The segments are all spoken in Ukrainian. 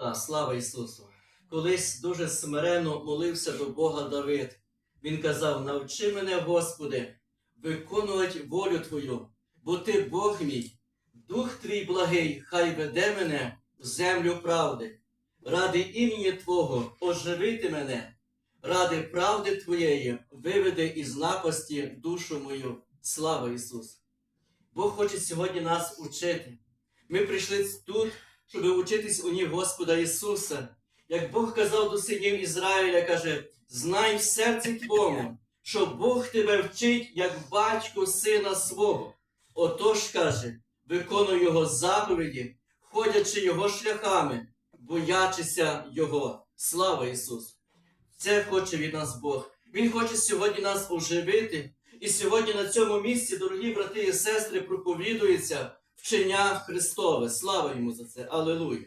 Та слава Ісусу! Колись дуже смиренно молився до Бога Давид. Він казав: Навчи мене, Господи, виконувати волю Твою, бо Ти Бог мій, Дух Твій благий, хай веде мене в землю правди. Ради імені Твого оживити мене, ради правди Твоєї виведи із напасті душу мою. Слава Ісусу! Бог хоче сьогодні нас учити. Ми прийшли тут, щоб учитись у ніг Господа Ісуса. Як Бог казав до синів Ізраїля, каже: знай в серці твому, що Бог тебе вчить, як батько сина свого. Отож каже, виконуй його заповіді, ходячи його шляхами, боячися Його. Слава Ісусу! Це хоче від нас Бог. Він хоче сьогодні нас оживити. І сьогодні на цьому місці, дорогі брати і сестри, проповідується вчення Христове. Слава йому за це! Алелуя!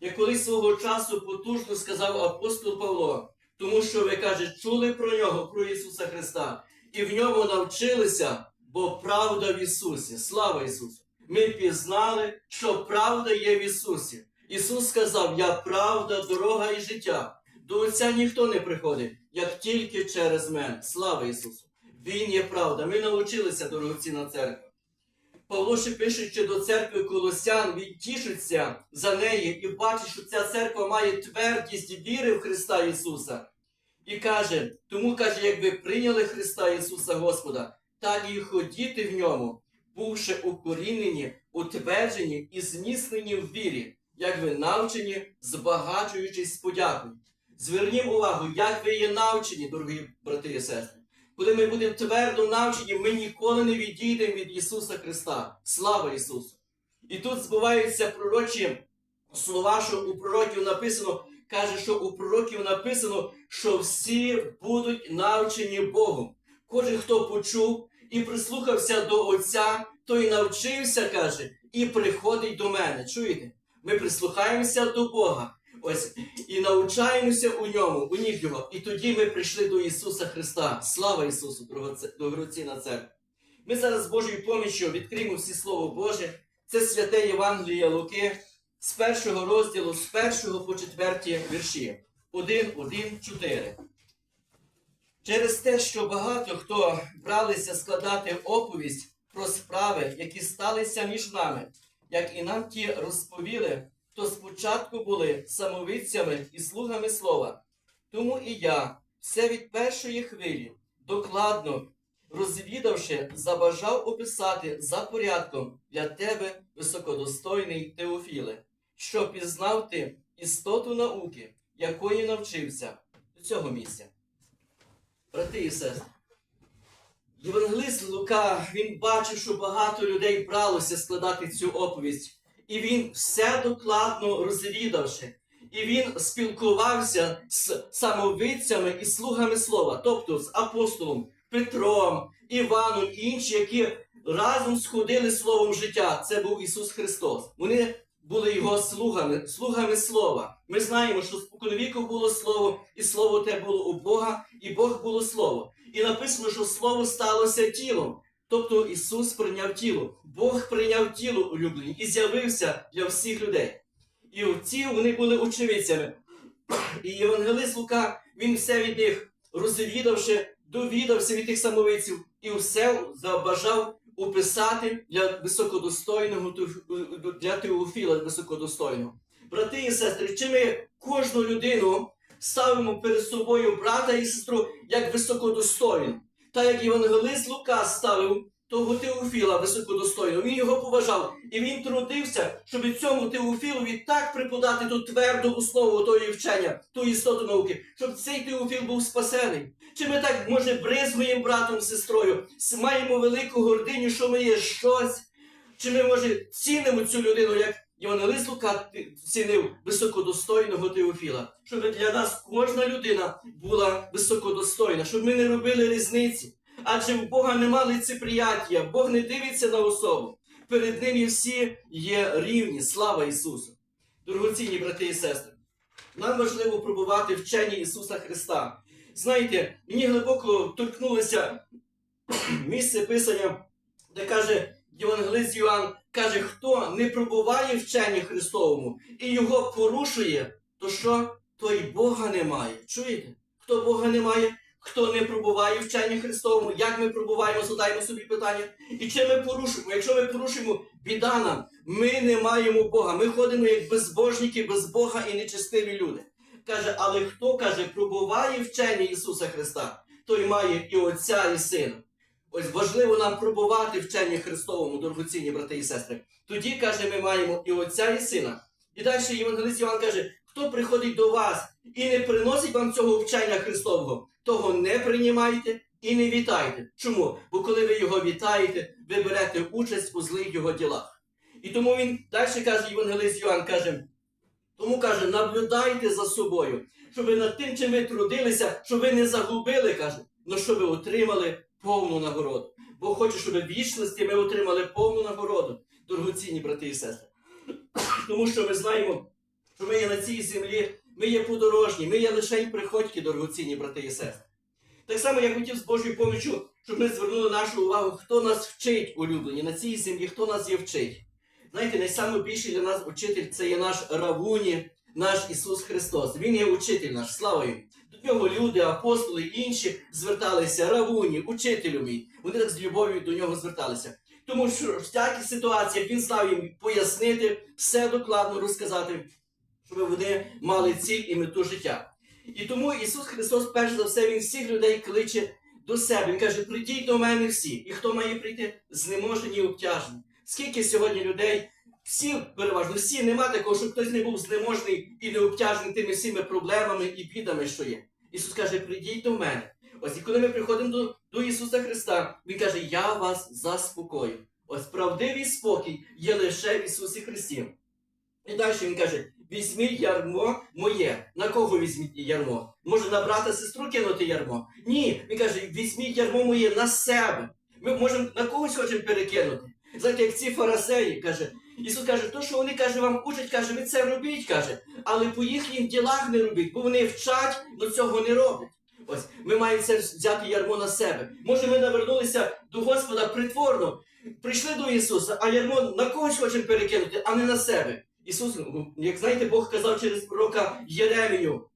Як колись свого часу потужно сказав апостол Павло, тому що ви каже, чули про нього, про Ісуса Христа, і в ньому навчилися, бо правда в Ісусі. Слава Ісусу! Ми пізнали, що правда є в Ісусі. Ісус сказав: Я правда, дорога і життя. До Отця ніхто не приходить, як тільки через мене. Слава Ісусу! Він є правда. Ми навчилися дорогоцінна церква. Павло ще пишучи до церкви Колосян, він тішиться за неї і бачить, що ця церква має твердість віри в Христа Ісуса. І каже, тому каже, як ви прийняли Христа Ісуса Господа, так і ходіти в ньому, бувши укорінені, утверджені і зміцнені в вірі, як ви навчені, збагачуючись подякою. Звернімо увагу, як ви є навчені, дорогі брати і сестри. Коли ми будемо твердо навчені, ми ніколи не відійдемо від Ісуса Христа. Слава Ісусу! І тут збуваються пророчі слова, що у пророків написано, каже, що у пророків написано, що всі будуть навчені Богом. Кожен, хто почув і прислухався до Отця, той навчився, каже, і приходить до мене. Чуєте? Ми прислухаємося до Бога. Ось і навчаємося у ньому, у ніг його. І тоді ми прийшли до Ісуса Христа. Слава Ісусу, дорогоцінна церква. Ми зараз з Божою поміччю відкриємо всі Слово Боже. Це святе Євангеліє Луки з першого розділу, з першого по четверті вірші. 1, 1, 4. Через те, що багато хто бралися складати оповість про справи, які сталися між нами, як і нам ті розповіли, то спочатку були самовидцями і слугами слова. Тому і я все від першої хвилі, докладно розвідавши, забажав описати за порядком для тебе високодостойний Теофіле, що пізнав ти істоту науки, якої навчився до цього місця. Брати і сестри, Євангелист Лука він бачив, що багато людей бралося складати цю оповідь. І він все докладно розвідавши. І він спілкувався з самовидцями і слугами слова, тобто з апостолом Петром, Іваном і інші, які разом сходили словом життя. Це був Ісус Христос. Вони були його слугами, слугами слова. Ми знаємо, що споконвіку було слово, і слово те було у Бога, і Бог було слово. І написано, що слово сталося тілом. Тобто Ісус прийняв тіло, Бог прийняв тіло улюблені і з'явився для всіх людей. І ці вони були очевидцями. І Євангелист Лука, він все від них розвідавши, довідався від тих самовиців і все забажав описати для високодостойного для Теофіла високодостойного. Брати і сестри, чи ми кожну людину ставимо перед собою брата і сестру як високодостойну? Та як Євангелист Лука ставив того Теофіла високодостойного, він його поважав, і він трудився, щоб цьому Теофілові так преподати ту тверду основу тої вчення, ту істоту науки, щоб цей Теофіл був спасений. Чи ми так, може, брезгуємо братом, сестрою, маємо велику гординю, що ми є щось? Чи ми, може, цінимо цю людину, як Євангелист Лука цінив високодостойного Теофіла? Щоб для нас кожна людина була високодостойна, щоб ми не робили різниці. Адже в Бога нема лицеприяття, Бог не дивиться на особу. Перед ним і всі є рівні. Слава Ісусу! Дорогоцінні брати і сестри, нам важливо пробувати вчені Ісуса Христа. Знаєте, мені глибоко торкнулося місце писання, де каже Євангелист Йоанн, Каже, хто не пробуває вченні Христовому і його порушує, то що? Той Бога немає. Чуєте? Хто Бога не має, хто не пробуває вченні Христовому, як ми пробуваємо, задаємо собі питання. І чи ми порушуємо? Якщо ми порушуємо, біда нам, ми не маємо Бога. Ми ходимо як безбожники, без Бога і нечестиві люди. Каже, але хто каже, пробуває вчення Ісуса Христа, той має і Отця, і Сина. Ось важливо нам пробувати вчення Христовому, дорогоцінні брати і сестри. Тоді, каже, ми маємо і Отця, і Сина. І далі Євангелист Іван каже, хто приходить до вас і не приносить вам цього вчення Христового, того не приймайте і не вітайте. Чому? Бо коли ви його вітаєте, ви берете участь у злих його ділах. І тому він далі каже, Євангелист Йоанн каже, тому каже, наблюдайте за собою, щоб ви над тим, чим ви трудилися, щоб ви не загубили, каже, але щоб ви отримали повну нагороду. Бо хоче, щоб в вічності ми отримали повну нагороду, дорогоцінні брати і сестри. Тому що ми знаємо, що ми є на цій землі, ми є подорожні, ми є лише й приходьки, дорогоцінні брати і сестри. Так само я хотів з Божою помічю, щоб ми звернули нашу увагу, хто нас вчить, улюблені, на цій землі, хто нас є вчить. Знаєте, найбільший для нас учитель це є наш Равуні, наш Ісус Христос. Він є учитель наш, слава йому. До нього люди, апостоли інші зверталися, Равуні, учителю мій. Вони так з любов'ю до нього зверталися. Тому що в всяких ситуаціях він знав їм пояснити, все докладно розказати, щоб вони мали ціль і мету життя. І тому Ісус Христос, перш за все, Він всіх людей кличе до себе. Він каже: прийдіть до мене всі. І хто має прийти? Знеможені і обтяжені. Скільки сьогодні людей, всі переважно, всі нема такого, щоб хтось не був знеможений і не обтяжений тими всіми проблемами і бідами, що є. Ісус каже, прийдіть до мене. Ось і коли ми приходимо до, до Ісуса Христа, Він каже, я вас заспокою. Ось правдивий спокій є лише в Ісусі Христі. І далі Він каже, візьміть ярмо моє. На кого візьміть ярмо? Може на брата сестру кинути ярмо? Ні. Він каже, візьміть ярмо моє на себе. Ми можемо на когось хочемо перекинути. Знаєте, як ці фарасеї, каже, Ісус каже, то, що вони каже, вам учать, каже, ви це робіть, каже, але по їхніх ділах не робіть, бо вони вчать, але цього не роблять. Ось ми маємо це взяти ярмо на себе. Може, ми навернулися до Господа притворно, прийшли до Ісуса, а ярмо на когось хочемо перекинути, а не на себе. Ісус, як знаєте, Бог казав через пророка Єремію,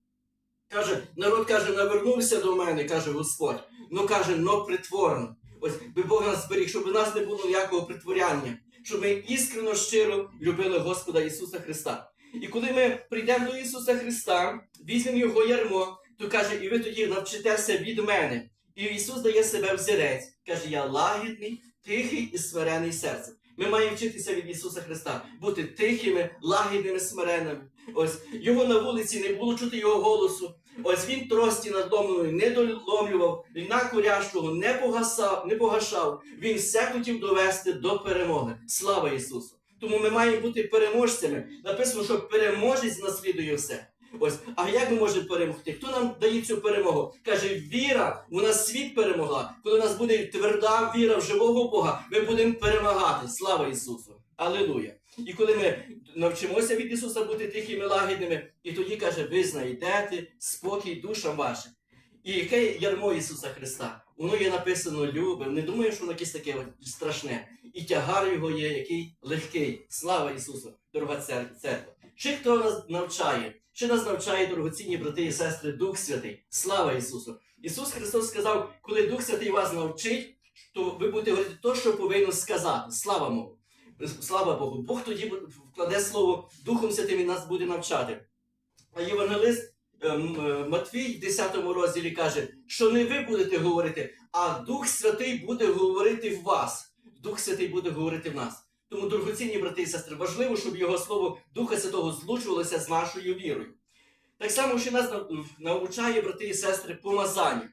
каже, народ каже, навернувся до мене, каже Господь. Ну каже, но притворно. Ось би Бог нас зберіг, щоб у нас не було ніякого притворяння, щоб ми іскрено щиро любили Господа Ісуса Христа. І коли ми прийдемо до Ісуса Христа, візьмемо Його ярмо, то каже, і ви тоді навчитеся від мене. І Ісус дає себе взірець. Каже, я лагідний, тихий і смирений серцем. Ми маємо вчитися від Ісуса Христа, бути тихими, лагідними, смиренними. Ось його на вулиці не було чути його голосу. Ось він трості надломленої не доломлював, льна курящого не погасав, не погашав. Він все хотів довести до перемоги. Слава Ісусу! Тому ми маємо бути переможцями. Написано, що переможець наслідує все. Ось, а як ми можемо перемогти? Хто нам дає цю перемогу? Каже, віра, вона світ перемогла. Коли у нас буде тверда віра в живого Бога, ми будемо перемагати. Слава Ісусу! Алілуя! І коли ми навчимося від Ісуса бути тихими, лагідними, і тоді каже, ви знайдете спокій душам вашим. І яке ярмо Ісуса Христа? Воно є написано любе. Не думаю, що воно якесь таке страшне. І тягар його є, який легкий. Слава Ісусу, дорога церква. Чи хто нас навчає? Чи нас навчає дорогоцінні брати і сестри, Дух Святий? Слава Ісусу! Ісус Христос сказав, коли Дух Святий вас навчить, то ви будете говорити те, що повинно сказати. Слава Богу! Слава Богу! Бог тоді вкладе слово Духом Святим і нас буде навчати. А євангелист ем, е, Матвій в 10 розділі каже, що не ви будете говорити, а Дух Святий буде говорити в вас. Дух Святий буде говорити в нас. Тому, дорогоцінні брати і сестри, важливо, щоб його слово Духа Святого злучувалося з нашою вірою. Так само, що нас нав- навчає, брати і сестри, помазання.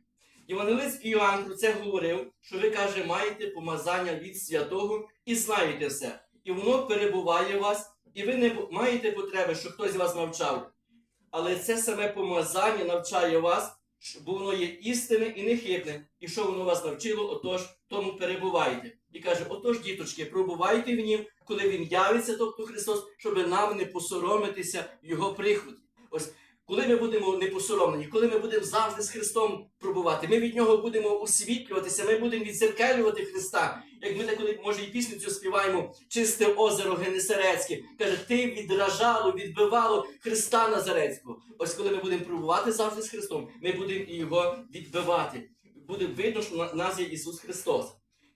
Євангелист Іоанн про це говорив, що ви, каже, маєте помазання від святого і знаєте все. І воно перебуває в вас, і ви не маєте потреби, щоб хтось вас навчав. Але це саме помазання навчає вас, бо воно є істинне і нехитне. І що воно вас навчило, отож тому перебувайте. І каже: отож, діточки, пробувайте в нім, коли він явиться, тобто Христос, щоб нам не посоромитися в Його приході. Ось коли ми будемо не посоромлені, коли ми будемо завжди з Христом пробувати, ми від нього будемо освітлюватися, ми будемо відзеркалювати Христа. Як ми деколи, може, і пісню цю співаємо, чисте озеро Генесарецьке. Каже, ти відражало, відбивало Христа Назарецького. Ось коли ми будемо пробувати завжди з Христом, ми будемо і його відбивати. Буде видно, що на нас є Ісус Христос.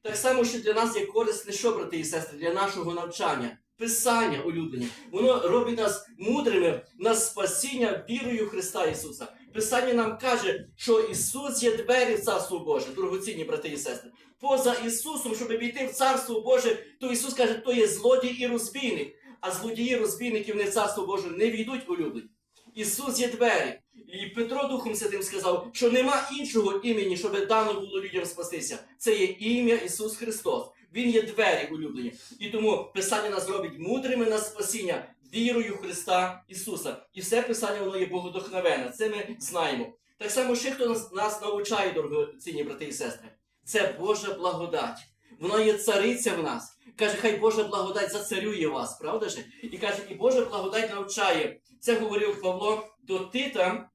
Так само, що для нас є корисне, що, брати і сестри, для нашого навчання. Писання улюблені. Воно робить нас мудрими на спасіння вірою Христа Ісуса. Писання нам каже, що Ісус є двері в Царство Боже, дорогоцінні брати і сестри. Поза Ісусом, щоб війти в Царство Боже, то Ісус каже, то є злодій і розбійник. А злодії розбійники вони в Царство Боже не війдуть улюблені. Ісус є двері. І Петро Духом Святим сказав, що нема іншого імені, щоб дано було людям спастися. Це є ім'я Ісус Христос. Він є двері улюблені. І тому Писання нас робить мудрими на спасіння вірою Христа Ісуса. І все Писання воно є богодохновенне. Це ми знаємо. Так само ще хто нас, нас навчає, дорогоцінні брати і сестри. Це Божа благодать. Вона є цариця в нас. Каже, хай Божа благодать зацарює вас, правда ж? І каже, і Божа благодать навчає. Це говорив Павло до Тита,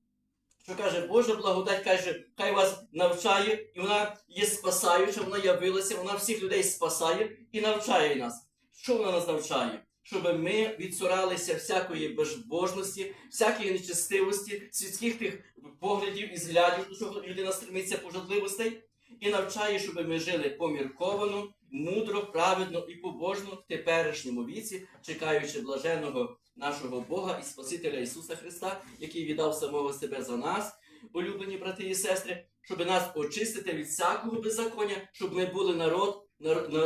що каже, Божа благодать каже, хай вас навчає, і вона є спасаюча, вона явилася, вона всіх людей спасає і навчає нас. Що вона нас навчає? Щоб ми відсуралися всякої безбожності, всякої нечестивості, світських тих поглядів і зглядів, до чого людина стремиться пожадливостей, і навчає, щоб ми жили помірковано, мудро, праведно і побожно в теперішньому віці, чекаючи блаженого нашого Бога і Спасителя Ісуса Христа, який віддав самого себе за нас, улюблені брати і сестри, щоб нас очистити від всякого беззаконня, щоб ми були народ,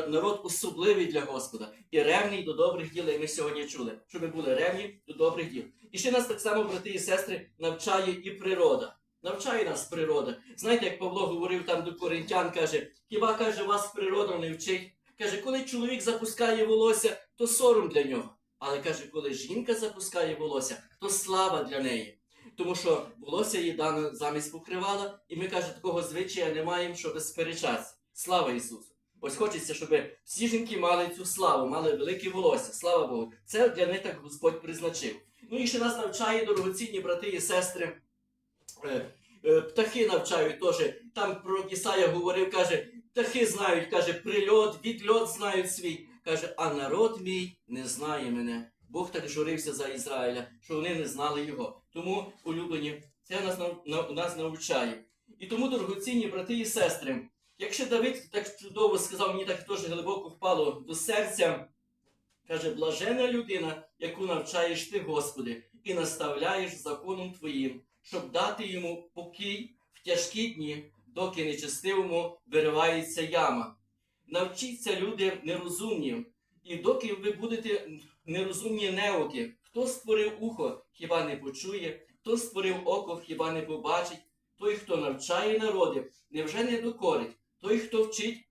народ особливий для Господа і ревний до добрих діл, як ми сьогодні чули, щоб ми були ревні до добрих діл. І ще нас так само, брати і сестри, навчає і природа. Навчає нас природа. Знаєте, як Павло говорив там до коринтян, каже, хіба каже, вас природа не вчить? Каже, коли чоловік запускає волосся, то сором для нього. Але каже, коли жінка запускає волосся, то слава для неї. Тому що волосся їй дано замість покривала, і ми каже, такого звичая не маємо, щоб сперечатися. Слава Ісусу! Ось хочеться, щоб всі жінки мали цю славу, мали велике волосся. Слава Богу. Це для них так Господь призначив. Ну і ще нас навчає дорогоцінні брати і сестри. Е, е, Птахи навчають теж. Там про Ісая говорив, каже, птахи знають, каже, прильот, відльот знають свій. Каже, а народ мій не знає мене. Бог так журився за Ізраїля, що вони не знали його. Тому, улюблені, це нас, нас навчає. І тому, дорогоцінні брати і сестри, якщо Давид так чудово сказав, мені так теж глибоко впало до серця, каже, блажена людина, яку навчаєш ти, Господи, і наставляєш законом Твоїм, щоб дати йому покій в тяжкі дні, доки нечестивому виривається яма. Навчіться люди нерозумні, і доки ви будете нерозумні неоки, хто створив ухо, хіба не почує, хто створив око, хіба не побачить, той, хто навчає народи, невже не докорить, той, хто вчить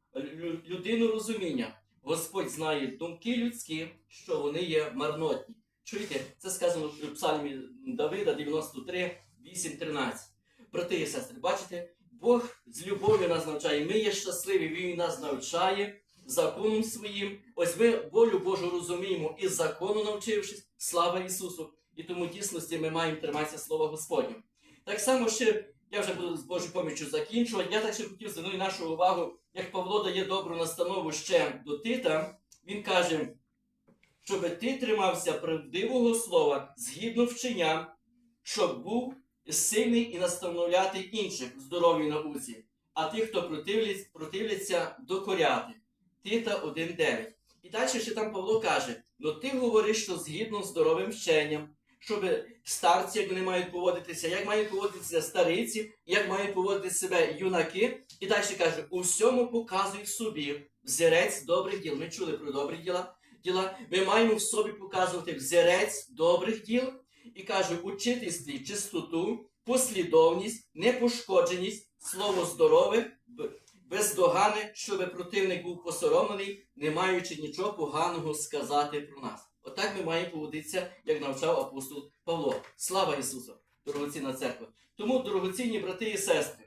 людину розуміння. Господь знає думки людські, що вони є марнотні. Чуєте, це сказано в псалмі Давида 93, 8, 13. Брати і сестри, бачите, Бог з любов'ю нас навчає. Ми є щасливі, Він нас навчає законом своїм. Ось ми волю Божу розуміємо і закону навчившись, слава Ісусу. І тому дійсності ми маємо триматися Слова Господнього. Так само ще, я вже буду з Божою поміччю закінчувати. Я так ще хотів звернути нашу увагу, як Павло дає добру настанову ще до Тита. Він каже, щоб ти тримався правдивого слова згідно вченням, щоб був сильний і настановляти інших в здоровій науці, а тих, хто противляться, докоряти. Тита 1.9. І далі ще там Павло каже: ну ти говориш, що згідно з здоровим вченням, щоб старці, як вони мають поводитися, як мають поводитися стариці, як мають поводити себе юнаки. І далі каже: у всьому показуй собі взірець добрих діл. Ми чули про добрі діла. Ми маємо в собі показувати взірець добрих діл і каже, у чистості чистоту, послідовність, непошкодженість, слово здорове, бездогане, щоб противник був посоромлений, не маючи нічого поганого сказати про нас. Отак ми маємо поводитися, як навчав апостол Павло. Слава Ісусу, дорогоцінна церква. Тому, дорогоцінні брати і сестри,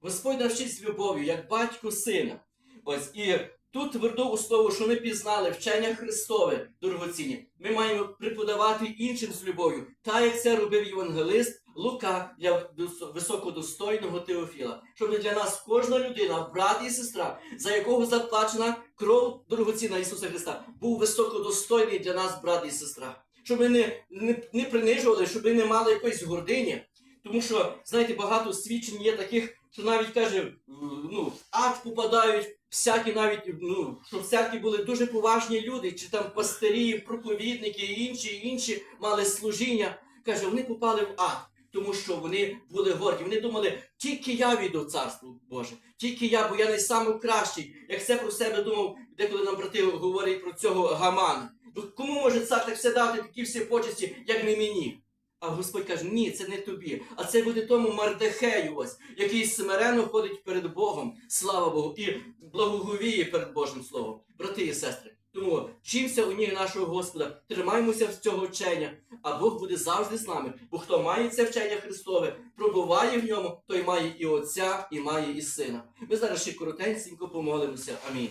Господь навчить з любов'ю, як батько сина. Ось і Тут твердо у слово, що ми пізнали вчення Христове дорогоцінні. Ми маємо преподавати іншим з любов'ю, так як це робив євангелист Лука для високодостойного Теофіла. Щоб для нас кожна людина, брат і сестра, за якого заплачена кров дорогоцінна Ісуса Христа, був високодостойний для нас брат і сестра. Щоб ми не, не, не принижували, щоб ми не мали якоїсь гордині. Тому що, знаєте, багато свідчень є таких, що навіть каже, ну, ад попадають всякі навіть, ну, всякі були дуже поважні люди, чи там пастирі, проповідники і інші, інші мали служіння. Каже, вони попали в ад, тому що вони були горді. Вони думали, тільки я війду в царство Боже, тільки я, бо я найкращий. Як це про себе думав, деколи нам брати говорять про цього гамана. Ну, кому може цар так все дати, такі всі почесті, як не мені? А Господь каже, ні, це не тобі, а це буде тому Мардехею ось, який смиренно ходить перед Богом, слава Богу, і благоговіє перед Божим Словом. Брати і сестри, тому вчимося у ній нашого Господа, тримаймося з цього вчення, а Бог буде завжди з нами. Бо хто має це вчення Христове, пробуває в ньому, той має і Отця, і має і Сина. Ми зараз ще коротенько помолимося. Амінь.